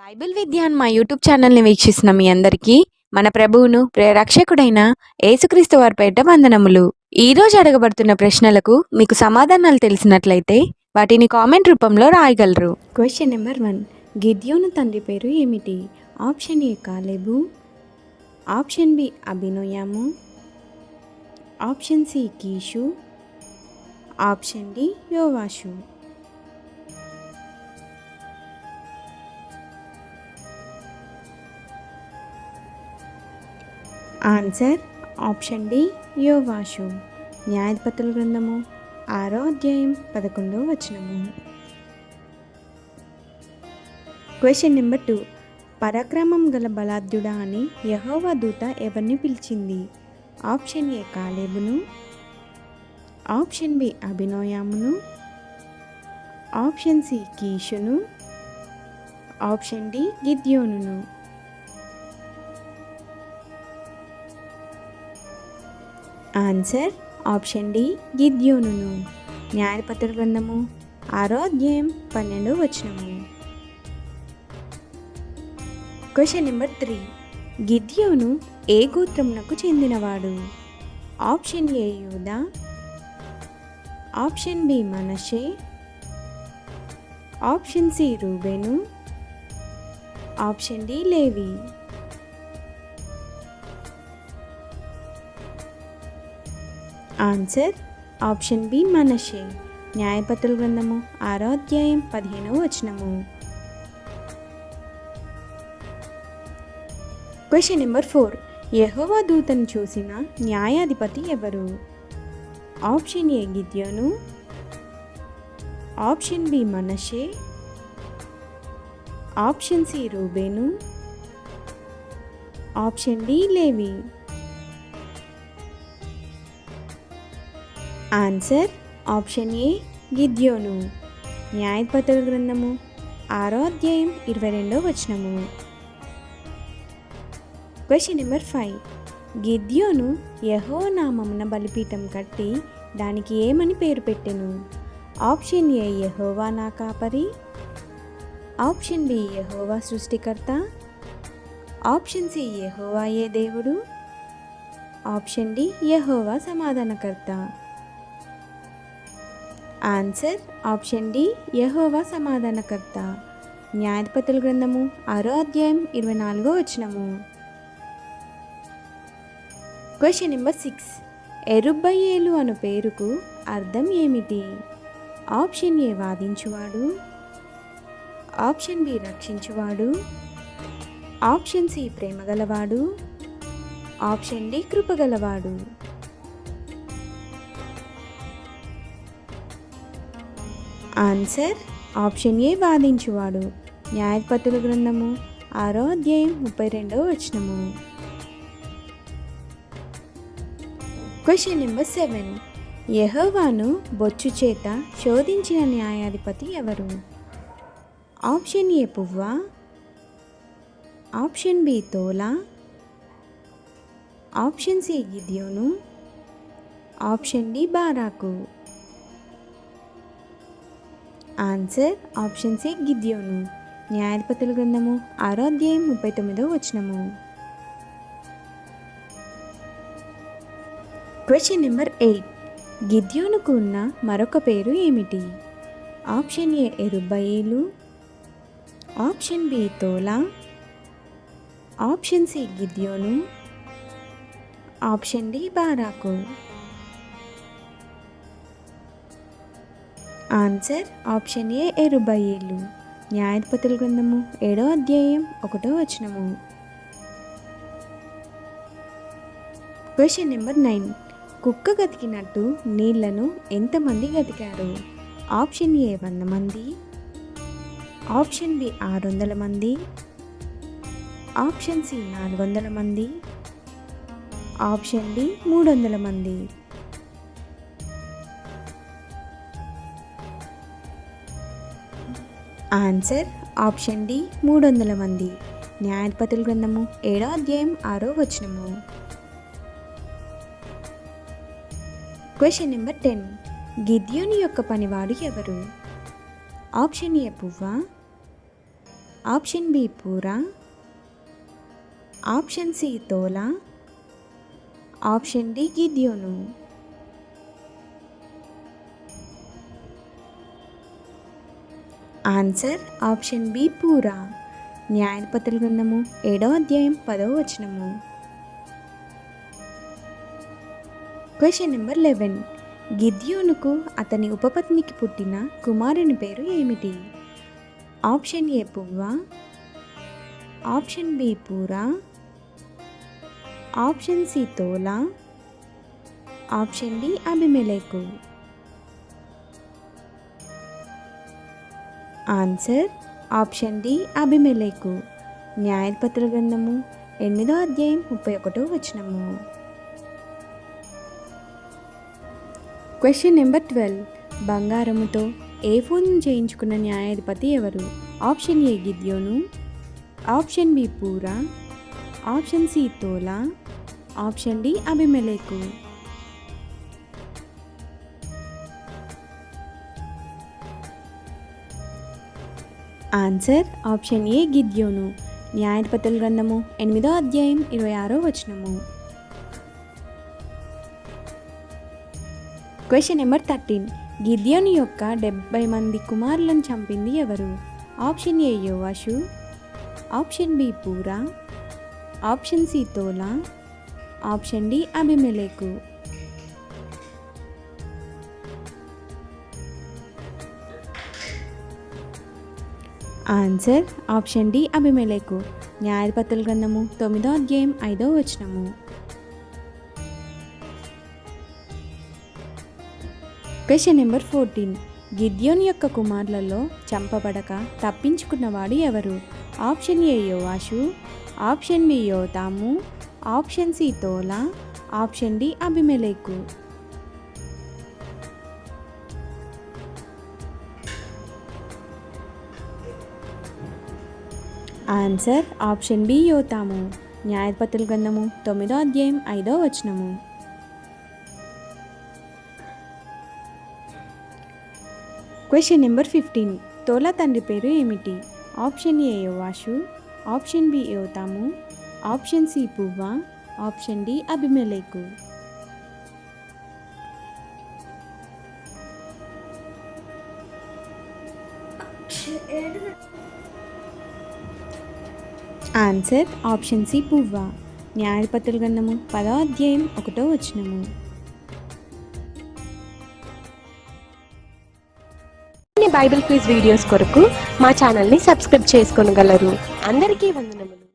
Bible విద్య అని మా YouTube ఛానల్ని వీక్షిస్తున్న మీ అందరికీ మన ప్రభువును ప్రేరక్షకుడైన యేసుక్రీస్తు వారి పేట వందనములు. ఈరోజు అడగబడుతున్న ప్రశ్నలకు మీకు సమాధానాలు తెలిసినట్లయితే వాటిని కామెంట్ రూపంలో రాయగలరు. క్వశ్చన్ నెంబర్ వన్ గిద్యోను తండ్రి పేరు ఏమిటి? ఆప్షన్ ఏ కాలేబు. ఆప్షన్ బి అభినయాము ఆప్షన్ సి కీషు. ఆప్షన్ డి యోవాషు. ఆన్సర్ ఆప్షన్ డి యోవాషు న్యాయపతుల గ్రంథము ఆరో అధ్యాయం పదకొండో వచనము. క్వశ్చన్ నెంబర్ టూ పరాక్రమం గల బలాద్యుడా అని యహోవా దూత ఎవరిని పిలిచింది? ఆప్షన్ ఏ కాలేబును. ఆప్షన్ బి అభినయామును ఆప్షన్ సి కీషును. ఆప్షన్ డి గిద్యోనును. ఆన్సర్ ఆప్షన్ డి గిద్యోనును న్యాయపత్ర గ్రంథము ఆరో అధ్యాయం పన్నెండు వచనము క్వశ్చన్ నెంబర్ త్రీ గిద్యోను ఏ గోత్రమునకు చెందినవాడు? ఆప్షన్ ఏ యూదా ఆప్షన్ బి మనషే. ఆప్షన్ సి రూబెను. ఆప్షన్ డి లేవి. ఆన్సర్ ఆప్షన్ బి మనషే. న్యాయపత్రుల గ్రంథము ఆరో అధ్యాయం పదిహేనవ వచనము. క్వశ్చన్ నెంబర్ ఫోర్ యహోవా దూతను చూసిన న్యాయాధిపతి ఎవరు? ఆప్షన్ ఏ గిద్యోను. ఆప్షన్ బి మనషే. ఆప్షన్ సి రూబేను. ఆప్షన్ డి లేవి. ఆన్సర్ ఆప్షన్ ఏ గిద్యోను. న్యాయపతుల గ్రంథము ఆరో అధ్యాయం ఇరవై రెండో వచనము. క్వశ్చన్ నెంబర్ ఫైవ్ గిద్యోను యహో నామమున బలిపీఠం కట్టి దానికి ఏమని పేరు పెట్టెను? ఆప్షన్ ఏ యహోవా నా కాపరి. ఆప్షన్ బి యహోవా సృష్టికర్త. ఆప్షన్ సి యహోవా ఏ దేవుడు. ఆప్షన్ డి యహోవా సమాధానకర్త. ఆన్సర్ ఆప్షన్ డి యహోవా సమాధానకర్త న్యాయపతుల గ్రంథము ఆరో అధ్యాయం ఇరవై నాలుగో వచనము. క్వశ్చన్ నెంబర్ సిక్స్ ఎరుబ్బయ్యేలు అను పేరుకు అర్థం ఏమిటి? ఆప్షన్ ఏ వాదించువాడు. ఆప్షన్ బి రక్షించువాడు. ఆప్షన్ సి ప్రేమగలవాడు. ఆప్షన్ డి కృపగలవాడు. ఆన్సర్ ఆప్షన్ ఏ వాదించువాడు. న్యాయపతుల గ్రంథము ఆరో అధ్యాయం ముప్పై రెండవ వచనము. క్వశ్చన్ నెంబర్ సెవెన్ యహోవాను బొచ్చు చేత శోధించిన న్యాయాధిపతి ఎవరు? ఆప్షన్ ఏ పువ్వ? ఆప్షన్ బి తోలా? ఆప్షన్ సి గిద్యోను? ఆప్షన్ డి బారాకు? ఆన్సర్ ఆప్షన్ సి గిద్యోను న్యాయాధిపతుల గ్రంథము ఆరో అధ్యాయం ముప్పై తొమ్మిదో వచనము క్వశ్చన్ నెంబర్ ఎయిట్ గిద్యోనుకు ఉన్న మరొక పేరు ఏమిటి? ఆప్షన్ ఏ ఎరుబయేలు ఆప్షన్ బి తోలా ఆప్షన్ సి గిద్యోను ఆప్షన్ డి బారాకు ఆన్సర్ ఆప్షన్ ఏ ఎరుబయ్యేళ్ళు న్యాయధిపతుల గ్రంథము ఏడో అధ్యాయం ఒకటో వచనము. Question number nine. కుక్క గతికినట్టు నీళ్ళను ఎంతమంది గతికారు? ఆప్షన్ ఏ వంద మంది. ఆప్షన్ బి ఆరు వందల మంది. ఆప్షన్ సి నాలుగు వందల మంది. ఆప్షన్ డి మూడు వందల మంది. ఆన్సర్ ఆప్షన్ డి మూడు వందల మంది. న్యాయపతుల గ్రంథము ఏడో అధ్యాయం ఆరో వచనము. క్వశ్చన్ నెంబర్ టెన్ గిద్యోని యొక్క పనివాడు ఎవరు? ఆప్షన్ ఏ పువ్వ? ఆప్షన్ బి పూరా? ఆప్షన్ సి తోలా? ఆప్షన్ డి గిద్యోను. ఆన్సర్ ఆప్షన్ బి పూరా న్యాయపత్రుల గ్రంథము ఏడవ అధ్యాయం పదవ వచనము. క్వశ్చన్ నెంబర్ లెవెన్ గిద్యోనుకు అతని ఉపపత్నికి పుట్టిన కుమారుని పేరు ఏమిటి? ఆప్షన్ ఏ పువ్వా ఆప్షన్ బి పూరా ఆప్షన్ సి తోలా ఆప్షన్ డి అభిమెలేకు ఆన్సర్ ఆప్షన్ డి అభిమెలేకు న్యాయపత్ర గ్రంథము ఎనిమిదో అధ్యాయం ముప్పై ఒకటో వచనము. క్వశ్చన్ నెంబర్ ట్వెల్వ్ బంగారముతో ఏ ఫోన్ చేయించుకున్న న్యాయాధిపతి ఎవరు? ఆప్షన్ ఏ గిద్యోను. ఆప్షన్ బి పూరా. ఆప్షన్ సి తోలా. ఆప్షన్ డి అభిమెలేకు ఆన్సర్ ఆప్షన్ ఏ గిద్యోను. న్యాయపతుల గ్రంథము ఎనిమిదో అధ్యాయం ఇరవై ఆరో వచనము. క్వశ్చన్ నెంబర్ థర్టీన్ గిద్యోని యొక్క డెబ్బై మంది కుమారులను చంపింది ఎవరు? ఆప్షన్ ఏ యోవాషు. ఆప్షన్ బి పూరా. ఆప్షన్ సి తోలా. ఆప్షన్ డి అభిమలేకు. ఆన్సర్ ఆప్షన్ డి అభిమెలేకు న్యాయపత్రుల గ్రంథము తొమ్మిదో అధ్యాయం ఐదో వచనము. క్వశ్చన్ నెంబర్ ఫోర్టీన్ గిద్యోన్ యొక్క కుమారులలో చంపబడక తప్పించుకున్నవాడు ఎవరు? ఆప్షన్ ఏ యోవాషు ఆప్షన్ బి యోతాము ఆప్షన్ సి తోలా ఆప్షన్ డి అభిమెలేకు ఆన్సర్ ఆప్షన్ బి యోతాము. న్యాయపత్రుల గ్రంథము తొమ్మిదో అధ్యాయం ఐదో వచనము. క్వశ్చన్ నెంబర్ ఫిఫ్టీన్ తోలా తండ్రి పేరు ఏమిటి? ఆప్షన్ ఏ యోవాషు. ఆప్షన్ బి యోతాము. ఆప్షన్ సి పువ్వా. ఆప్షన్ డి అభిమలేకు. ఆన్సర్ ఆప్షన్ సి పువ్వ. న్యాయపత్రుల గ్రంథము పదో అధ్యాయం ఒకటో వచనము. బైబిల్ క్విజ్ వీడియోస్ కొరకు మా ఛానల్ని సబ్స్క్రైబ్ చేసుకోగలరు. అందరికీ వందనములు.